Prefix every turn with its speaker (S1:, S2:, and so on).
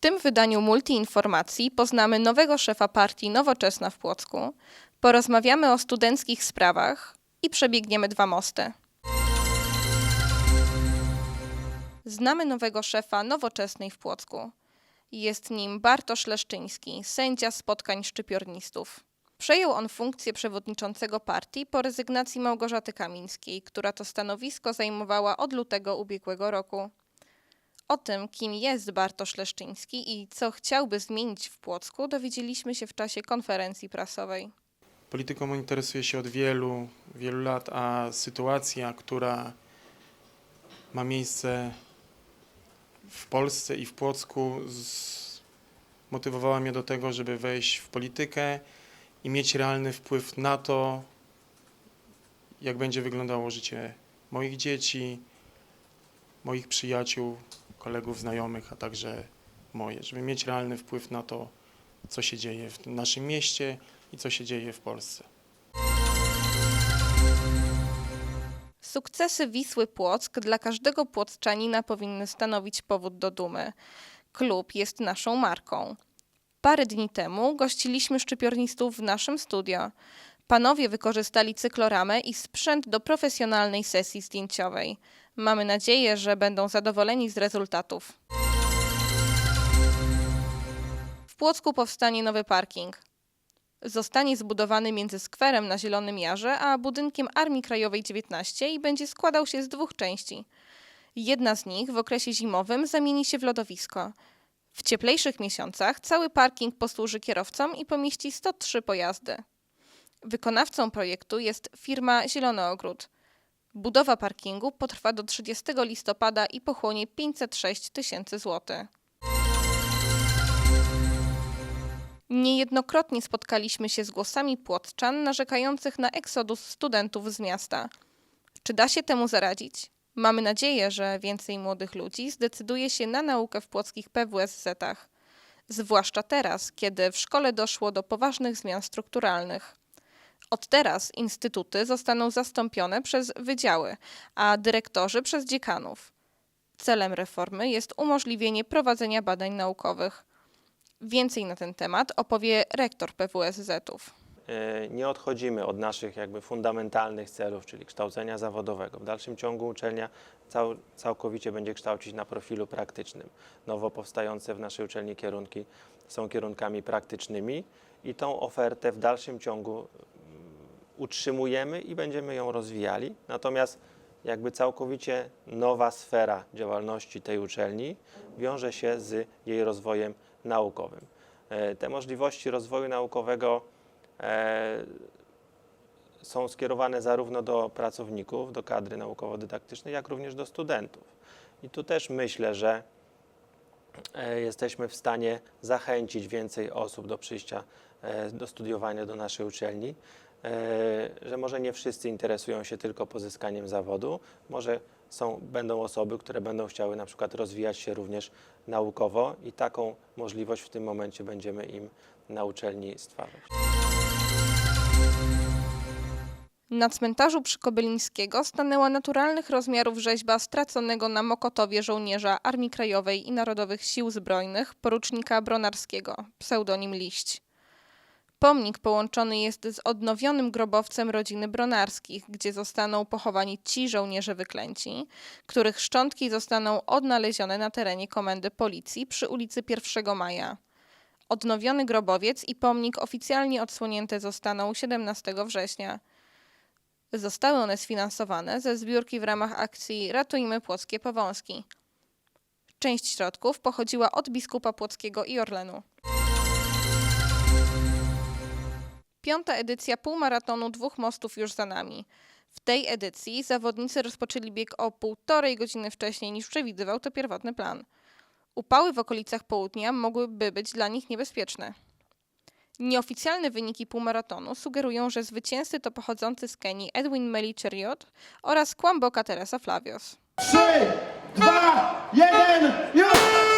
S1: tym wydaniu multiinformacji poznamy nowego szefa partii Nowoczesna w Płocku, porozmawiamy o studenckich sprawach i przebiegniemy dwa mosty. Znamy nowego szefa Nowoczesnej w Płocku. Jest nim Bartosz Leszczyński, sędzia spotkań szczypiornistów. Przejął on funkcję przewodniczącego partii po rezygnacji Małgorzaty Kamińskiej, która to stanowisko zajmowała od lutego ubiegłego roku. O tym, kim jest Bartosz Leszczyński i co chciałby zmienić w Płocku, dowiedzieliśmy się w czasie konferencji prasowej.
S2: Polityką interesuje się od wielu, wielu lat, a sytuacja, która ma miejsce w Polsce i w Płocku, motywowała mnie do tego, żeby wejść w politykę i mieć realny wpływ na to, jak będzie wyglądało życie moich dzieci, moich przyjaciół, kolegów, znajomych, a także moje, żeby mieć realny wpływ na to, co się dzieje w naszym mieście i co się dzieje w Polsce.
S1: Sukcesy Wisły Płock dla każdego płockczanina powinny stanowić powód do dumy. Klub jest naszą marką. Parę dni temu gościliśmy szczypiornistów w naszym studio. Panowie wykorzystali cykloramę i sprzęt do profesjonalnej sesji zdjęciowej. Mamy nadzieję, że będą zadowoleni z rezultatów. W Płocku powstanie nowy parking. Zostanie zbudowany między skwerem na Zielonym Jarze a budynkiem Armii Krajowej 19 i będzie składał się z dwóch części. Jedna z nich w okresie zimowym zamieni się w lodowisko. W cieplejszych miesiącach cały parking posłuży kierowcom i pomieści 103 pojazdy. Wykonawcą projektu jest firma Zielony Ogród. Budowa parkingu potrwa do 30 listopada i pochłonie 506 tysięcy złotych. Niejednokrotnie spotkaliśmy się z głosami płotczan narzekających na eksodus studentów z miasta. Czy da się temu zaradzić? Mamy nadzieję, że więcej młodych ludzi zdecyduje się na naukę w płockich PWSZ-ach. Zwłaszcza teraz, kiedy w szkole doszło do poważnych zmian strukturalnych. Od teraz instytuty zostaną zastąpione przez wydziały, a dyrektorzy przez dziekanów. Celem reformy jest umożliwienie prowadzenia badań naukowych. Więcej na ten temat opowie rektor PWSZ-ów.
S3: E, nie odchodzimy od naszych jakby fundamentalnych celów, czyli kształcenia zawodowego. W dalszym ciągu uczelnia cał, całkowicie będzie kształcić na profilu praktycznym. Nowo powstające w naszej uczelni kierunki są kierunkami praktycznymi i tą ofertę w dalszym ciągu utrzymujemy i będziemy ją rozwijali. Natomiast jakby całkowicie nowa sfera działalności tej uczelni wiąże się z jej rozwojem naukowym. E, Te możliwości rozwoju naukowego e, są skierowane zarówno do pracowników, do kadry naukowo-dydaktycznej, jak również do studentów. I tu też myślę, że e, jesteśmy w stanie zachęcić więcej osób do przyjścia do studiowania do naszej uczelni, że może nie wszyscy interesują się tylko pozyskaniem zawodu, może są, będą osoby, które będą chciały na przykład rozwijać się również naukowo i taką możliwość w tym momencie będziemy im na uczelni stwarzać.
S1: Na cmentarzu przy Kobylińskiego stanęła naturalnych rozmiarów rzeźba straconego na Mokotowie żołnierza Armii Krajowej i Narodowych Sił Zbrojnych porucznika Bronarskiego, pseudonim Liść. Pomnik połączony jest z odnowionym grobowcem rodziny Bronarskich, gdzie zostaną pochowani ci żołnierze wyklęci, których szczątki zostaną odnalezione na terenie komendy policji przy ulicy 1 Maja. Odnowiony grobowiec i pomnik oficjalnie odsłonięte zostaną 17 września. Zostały one sfinansowane ze zbiórki w ramach akcji Ratujmy Płockie Powązki. Część środków pochodziła od biskupa płockiego i Orlenu. Piąta edycja półmaratonu Dwóch Mostów już za nami. W tej edycji zawodnicy rozpoczęli bieg o półtorej godziny wcześniej niż przewidywał to pierwotny plan. Upały w okolicach południa mogłyby być dla nich niebezpieczne. Nieoficjalne wyniki półmaratonu sugerują, że zwycięzcy to pochodzący z Kenii Edwin Meli-Cheriot oraz Kwamboka Teresa Flavios.
S4: Trzy, dwa, jeden, już!